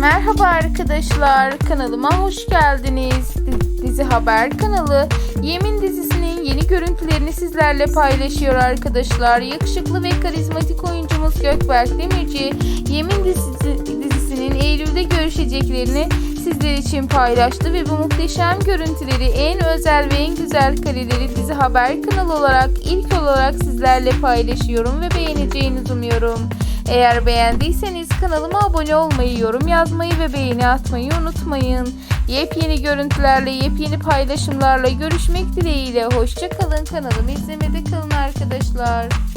Merhaba arkadaşlar, kanalıma hoş geldiniz. Di- Dizi Haber kanalı Yemin dizisinin yeni görüntülerini sizlerle paylaşıyor arkadaşlar. Yakışıklı ve karizmatik oyuncumuz Gökberk Demirci, Yemin dizisi, dizisinin Eylül'de görüşeceklerini sizler için paylaştı ve bu muhteşem görüntüleri en özel ve en güzel kareleri Dizi Haber kanalı olarak ilk olarak sizlerle paylaşıyorum ve beğeneceğinizi umuyorum. Eğer beğendiyseniz kanalıma abone olmayı, yorum yazmayı ve beğeni atmayı unutmayın. Yepyeni görüntülerle, yepyeni paylaşımlarla görüşmek dileğiyle. Hoşçakalın kanalımı izlemede kalın arkadaşlar.